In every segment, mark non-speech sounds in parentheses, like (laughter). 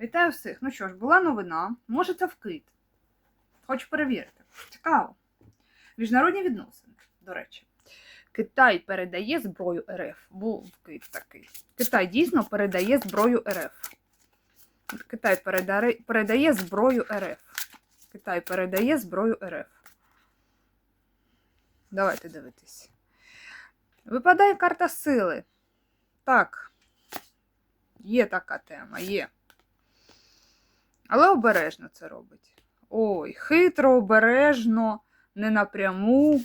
Вітаю всіх. Ну що ж, була новина. Може, це вкид. Хочу перевірити. Цікаво. Міжнародні відносини, до речі. Китай передає зброю РФ. Був вкид такий. Китай дійсно передає зброю РФ. Китай передає, зброю РФ. Китай передає зброю РФ. Давайте дивитись. Випадає карта сили. Так. Є така тема, є. Але обережно це робить. Ой, хитро, обережно, не напряму.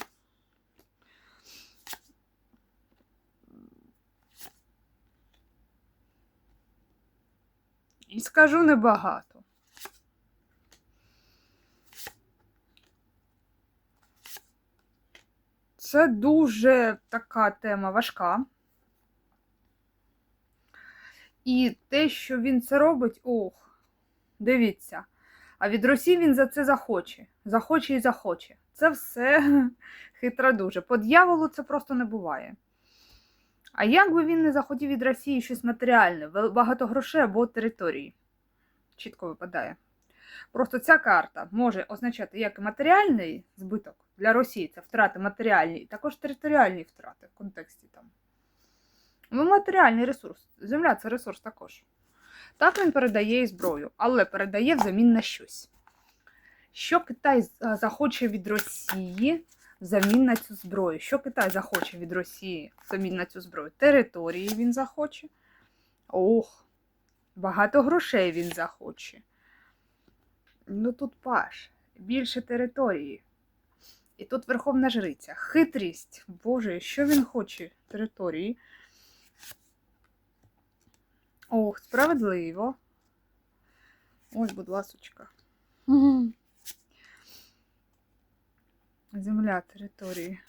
І скажу небагато. Це дуже така тема важка. І те, що він це робить, ох, дивіться. А від Росії він за це захоче. Захоче і захоче. Це все (laughs) хитро дуже. По дьяволу це просто не буває. А як би він не захотів від Росії щось матеріальне, багато грошей або території? Чітко випадає. Просто ця карта може означати як матеріальний збиток для Росії, це втрати матеріальні, також територіальні втрати в контексті там. Ну, матеріальний ресурс. Земля це ресурс також. Так він передає і зброю, але передає взамін на щось. Що Китай захоче від Росії взамін на цю зброю? Що Китай захоче від Росії взамін на цю зброю? Території він захоче. Ох, багато грошей він захоче. Ну тут паш, більше території. І тут Верховна Жриця. Хитрість. Боже, що він хоче території? Ох, справедливо. Ой, будь ласочка. Земля території.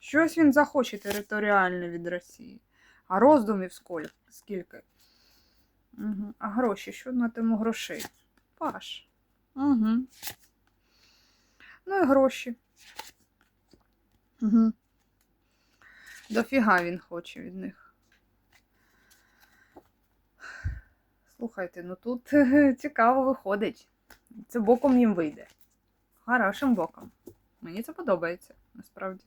Щось він захоче територіальне від Росії. А роздумів сколь- скільки? Угу. А гроші, що на тему грошей? Паш. Угу. Ну і гроші. Угу. Дофіга він хоче від них. Слухайте, ну тут (laughs) цікаво виходить. Це боком їм вийде. Хорошим боком. Мені це подобається, насправді.